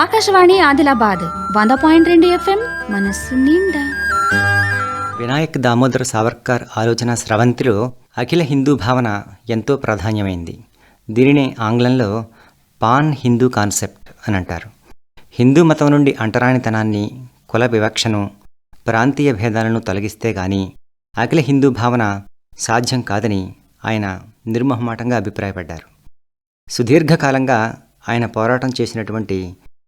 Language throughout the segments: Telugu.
ఆకాశవాణి ఆదిలాబాద్ వంద పాయింట్ రెండు ఎఫ్ఎం మనస్సు నిండా. వినాయక్ దామోదర్ సావర్కర్ ఆలోచన స్రవంతిలో అఖిల హిందూ భావన ఎంతో ప్రాధాన్యమైంది. దీనినే ఆంగ్లంలో పాన్ హిందూ కాన్సెప్ట్ అని అంటారు హిందూ మతం నుండి అంటరానితనాన్ని కుల వివక్షను ప్రాంతీయ భేదాలను తొలగిస్తే గాని అఖిల హిందూ భావన సాధ్యం కాదని ఆయన నిర్మహమాటంగా అభిప్రాయపడ్డారు. సుదీర్ఘకాలంగా ఆయన పోరాటం చేసినటువంటి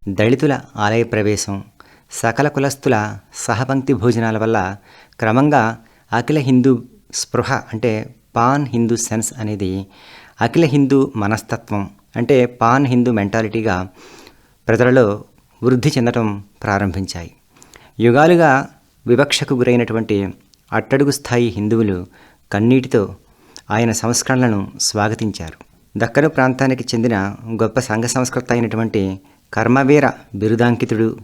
దళితుల ఆలయ ప్రవేశం సకల కులస్తుల సహపంక్తి భోజనాల వల్ల క్రమంగా అఖిల హిందూ స్పృహ అంటే పాన్ హిందూ సెన్స్ అనేది అఖిల హిందూ మనస్తత్వం అంటే పాన్ హిందూ మెంటాలిటీగా ప్రజలలో వృద్ధి చెందటం ప్రారంభించాయి. యుగాలుగా వివక్షకు గురైనటువంటి అట్టడుగు స్థాయి హిందువులు కన్నీటితో ఆయన సంస్కరణలను స్వాగతించారు. దక్కను ప్రాంతానికి చెందిన గొప్ప సంఘ సంస్కృత అయినటువంటి కర్మవీర బిరుదాంకితుడు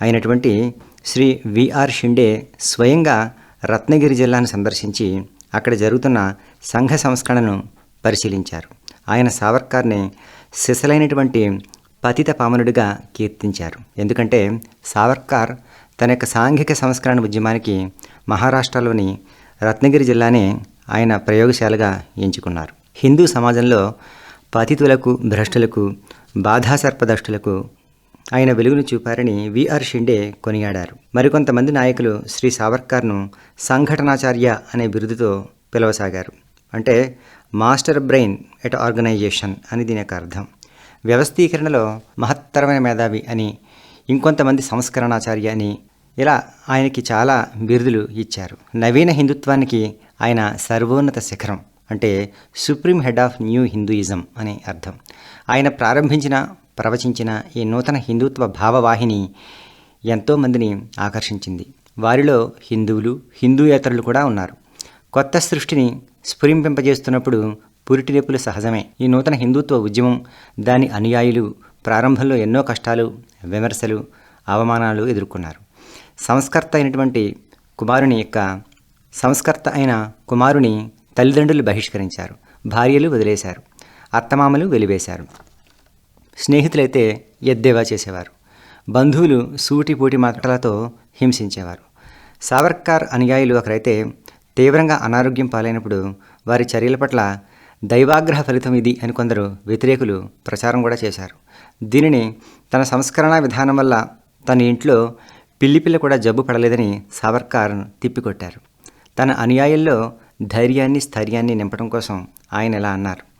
అయినటువంటి శ్రీ విఆర్ షిండే స్వయంగా రత్నగిరి జిల్లాను సందర్శించి అక్కడ జరుగుతున్న సంఘ సంస్కరణను పరిశీలించారు. ఆయన సావర్కర్ని సిసలైనటువంటి పతిత పామనుడిగా కీర్తించారు. ఎందుకంటే సావర్కర్ తన యొక్క సాంఘిక సంస్కరణ ఉద్యమానికి మహారాష్ట్రలోని రత్నగిరి జిల్లానే ఆయన ప్రయోగశాలగా ఎంచుకున్నారు. హిందూ సమాజంలో పతితులకు భ్రష్టులకు బాధాసర్పదష్టులకు ఆయన వెలుగును చూపారని విఆర్ షిండే కొనియాడారు. మరికొంతమంది నాయకులు శ్రీ సావర్కర్ను సంఘటనాచార్య అనే బిరుదుతో పిలవసాగారు. అంటే మాస్టర్ బ్రెయిన్ ఎట్ ఆర్గనైజేషన్ అని దీని యొక్క అర్థం. వ్యవస్థీకరణలో మహత్తరమైన మేధావి అని ఇంకొంతమంది సంస్కరణాచార్య అని ఇలా ఆయనకి చాలా బిరుదులు ఇచ్చారు. నవీన హిందుత్వానికి ఆయన సర్వోన్నత శిఖరం అంటే supreme head of new Hinduism అనే అర్థం. ఆయన ప్రారంభించిన ప్రవచించిన ఈ నూతన హిందుత్వ భావవాహిని ఎంతోమందిని ఆకర్షించింది. వారిలో హిందువులు హిందూయేతరులు కూడా ఉన్నారు. కొత్త సృష్టిని స్ఫురింపింపజేస్తున్నప్పుడు పురిటిరేపులు సహజమే. ఈ నూతన హిందుత్వ ఉద్యమం దాని అనుయాయులు ప్రారంభంలో ఎన్నో కష్టాలు విమర్శలు అవమానాలు ఎదుర్కొన్నారు. సంస్కర్త అయినటువంటి కుమారుని యొక్క సంస్కర్త అయిన కుమారుని తల్లిదండ్రులు బహిష్కరించారు. భార్యలు వదిలేశారు. అత్తమామలు వెలివేశారు. స్నేహితులైతే ఎద్దేవా చేసేవారు. బంధువులు సూటిపూటి మాటలతో హింసించేవారు. సావర్కర్ అనుయాయులు ఒకరైతే తీవ్రంగా అనారోగ్యం పాలైనప్పుడు వారి చర్యల పట్ల దైవాగ్రహ ఫలితం ఇది అని కొందరు వ్యతిరేకులు ప్రచారం కూడా చేశారు. దీనిని తన సంస్కరణ విధానం వల్ల తన ఇంట్లో పిల్లిపిల్ల కూడా జబ్బు పడలేదని సావర్కర్ తిప్పికొట్టారు. తన అనుయాయుల్లో ధైర్యాన్ని స్థైర్యాన్ని నింపడం కోసం ఆయన ఇలా అన్నారు?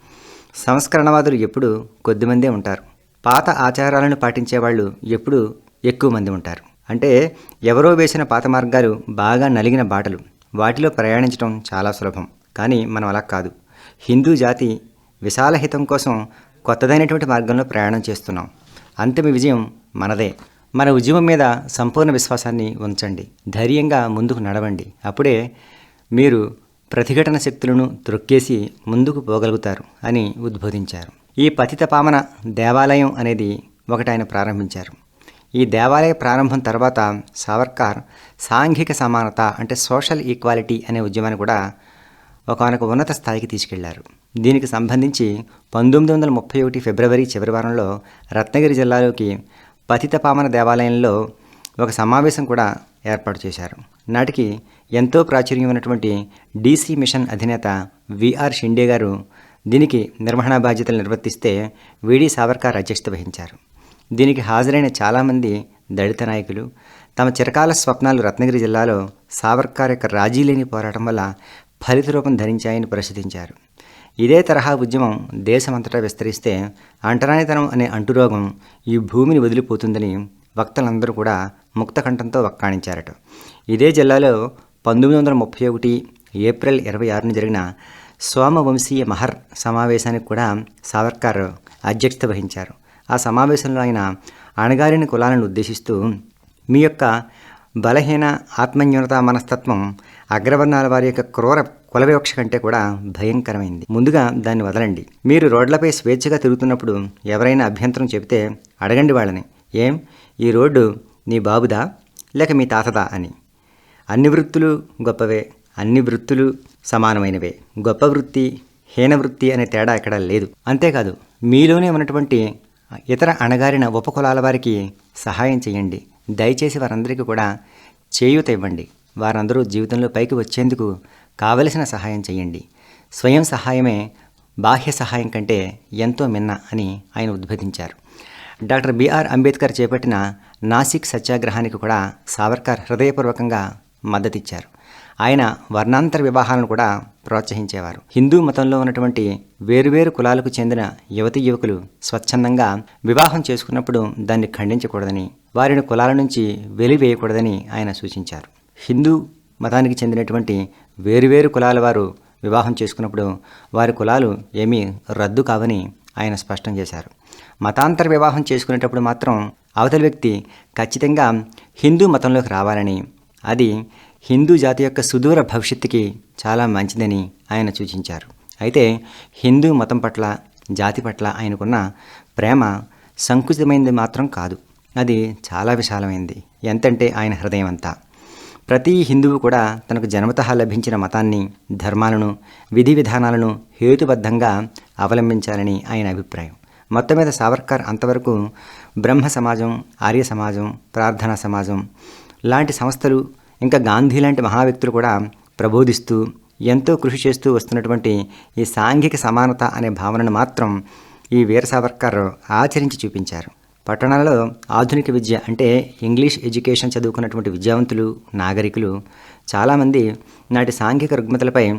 సంస్కరణవాదులు ఎప్పుడు కొద్దిమందే ఉంటారు. పాత ఆచారాలను పాటించేవాళ్ళు ఎప్పుడు ఎక్కువ మంది ఉంటారు. అంటే ఎవరో వేసిన పాత మార్గాలు బాగా నలిగిన బాటలు. వాటిలో ప్రయాణించడం చాలా సులభం. కానీ మనం అలా కాదు. హిందూ జాతి విశాల హితం కోసం కొత్తదైనటువంటి మార్గంలో ప్రయాణం చేస్తున్నాం. అంతిమ విజయం మనదే. మన ఉద్యమం మీద సంపూర్ణ విశ్వాసాన్ని ఉంచండి. ధైర్యంగా ముందుకు నడవండి. అప్పుడే మీరు ప్రతిఘటన శక్తులను త్రొక్కేసి ముందుకు పోగలుగుతారు అని ఉద్బోధించారు. ఈ పతిత పామన దేవాలయం అనేది ఒకటి ఆయన ప్రారంభించారు. ఈ దేవాలయ ప్రారంభం తర్వాత సావర్కర్ సాంఘిక సమానత అంటే సోషల్ ఈక్వాలిటీ అనే ఉద్యమాన్ని కూడా ఒకనొక ఉన్నత స్థాయికి తీసుకెళ్ళారు. దీనికి సంబంధించి పంతొమ్మిది వందల ముప్పై ఒకటి ఫిబ్రవరి చివరి వారంలో రత్నగిరి జిల్లాలోకి పతితపామన దేవాలయంలో ఒక సమావేశం కూడా ఏర్పాటు చేశారు. నాటికి ఎంతో ప్రాచుర్యం ఉన్నటువంటి డీసీ మిషన్ అధినేత విఆర్ షిండే గారు దీనికి నిర్వహణ బాధ్యతలు నిర్వర్తిస్తే విడి సావర్కర్ అధ్యక్షత వహించారు. దీనికి హాజరైన చాలామంది దళిత నాయకులు తమ చిరకాల స్వప్నాలు రత్నగిరి జిల్లాలో సావర్కర్ యొక్క రాజీ లేని పోరాటం వల్ల ఫలిత రూపం ధరించాయని ప్రసిద్ధించారు ఇదే తరహా ఉద్యమం దేశమంతటా విస్తరిస్తే అంటరానితనం అనే అంటురోగం ఈ భూమిని వదిలిపోతుందని వక్తలందరూ కూడా ముక్తకంఠంతో వక్కాణించారట. ఇదే జిల్లాలో పంతొమ్మిది వందల ముప్పై ఒకటి ఏప్రిల్ ఇరవై ఆరున జరిగిన సోమవంశీయ మహర్ సమావేశానికి కూడా సావర్కర్ అధ్యక్షత వహించారు. ఆ సమావేశంలో ఆయన అణగారిన కులాలను ఉద్దేశిస్తూ మీ యొక్క బలహీన ఆత్మన్యూనత మనస్తత్వం అగ్రవర్ణాల వారి యొక్క క్రూర కుల వివక్ష కంటే కూడా భయంకరమైంది. ముందుగా దాన్ని వదలండి. మీరు రోడ్లపై స్వేచ్ఛగా తిరుగుతున్నప్పుడు ఎవరైనా అభ్యంతరం చెబితే అడగండి వాళ్ళని. ఏం? ఈ రోడ్డు నీ బాబుదా? లేక మీ తాతదా అని. అన్ని వృత్తులు గొప్పవే అన్ని వృత్తులు సమానమైనవే. గొప్ప వృత్తి హీన వృత్తి అనే తేడా ఎక్కడా లేదు. అంతేకాదు మీలోనే ఉన్నటువంటి ఇతర అణగారిన ఉపకులాల వారికి సహాయం చేయండి. దయచేసి వారందరికీ కూడా చేయూత ఇవ్వండి. వారందరూ జీవితంలో పైకి వచ్చేందుకు కావలసిన సహాయం చేయండి. స్వయం సహాయమే బాహ్య సహాయం కంటే ఎంతో మిన్న అని ఆయన ఉద్బోధించారు డాక్టర్ బిఆర్ అంబేద్కర్ చేపట్టిన నాసిక్ సత్యాగ్రహానికి కూడా సావర్కర్ హృదయపూర్వకంగా మద్దతిచ్చారు. ఆయన వర్ణాంతర వివాహాలను కూడా ప్రోత్సహించేవారు. హిందూ మతంలో ఉన్నటువంటి వేరువేరు కులాలకు చెందిన యువతి యువకులు స్వచ్ఛందంగా వివాహం చేసుకున్నప్పుడు దాన్ని ఖండించకూడదని వారిని కులాల నుంచి వెలివేయకూడదని ఆయన సూచించారు. హిందూ మతానికి చెందినటువంటి వేరువేరు కులాల వారు వివాహం చేసుకున్నప్పుడు వారి కులాలు ఏమీ రద్దు కావని ఆయన స్పష్టం చేశారు. మతాంతర వివాహం చేసుకునేటప్పుడు మాత్రం అవతల వ్యక్తి ఖచ్చితంగా హిందూ మతంలోకి రావాలని అది హిందూ జాతి యొక్క సుదూర భవిష్యత్తుకి చాలా మంచిదని ఆయన సూచించారు. అయితే హిందూ మతం పట్ల జాతి పట్ల ఆయనకున్న ప్రేమ సంకుచితమైనది మాత్రం కాదు. అది చాలా విశాలమైంది. ఎంతంటే ఆయన హృదయం అంతా. ప్రతి హిందువు కూడా తనకు జన్మతః లభించిన మతాన్ని ధర్మాలను విధి విధానాలను హేతుబద్ధంగా అవలంబించాలని ఆయన అభిప్రాయం. మొత్తం మీద సావర్కర్ అంతవరకు బ్రహ్మ సమాజం ఆర్య సమాజం ప్రార్థనా సమాజం లాంటి సంస్థలు ఇంకా గాంధీ లాంటి మహావ్యక్తులు కూడా ప్రబోధిస్తూ ఎంతో కృషి చేస్తూ వస్తున్నటువంటి ఈ సాంఘిక సమానత అనే భావనను మాత్రం ఈ వీర సావర్కర్ ఆచరించి చూపించారు. పట్టణాలలో ఆధునిక విద్య అంటే ఇంగ్లీష్ ఎడ్యుకేషన్ చదువుకున్నటువంటి విద్యావంతులు నాగరికులు చాలామంది నాటి సాంఘిక రుగ్మతలపై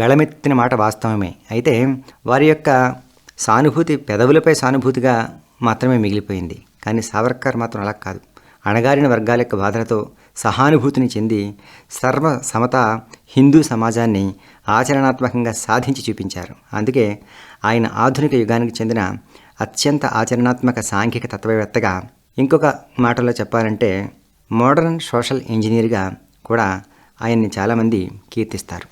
గళమెత్తిన మాట వాస్తవమే. అయితే వారి యొక్క సానుభూతి పెదవులపై సానుభూతిగా మాత్రమే మిగిలిపోయింది. కానీ సావర్కర్ మాత్రం అలా కాదు. అణగారిన వర్గాల యొక్క బాధలతో సహానుభూతిని చెంది సర్వ సమత హిందూ సమాజాన్ని ఆచరణాత్మకంగా సాధించి చూపించారు. అందుకే ఆయన ఆధునిక యుగానికి చెందిన అత్యంత ఆచరణాత్మక సాంఘిక తత్వవేత్తగా ఇంకొక మాటలో చెప్పాలంటే మోడర్న్ సోషల్ ఇంజనీర్గా కూడా ఆయన్ని చాలామంది కీర్తిస్తారు.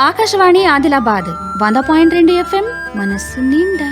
ఆకాశవాణి ఆదిలాబాద్ వంద పాయింట్ రెండు ఎఫ్ఎం ಮನಸ್ಸು ನಿಂದ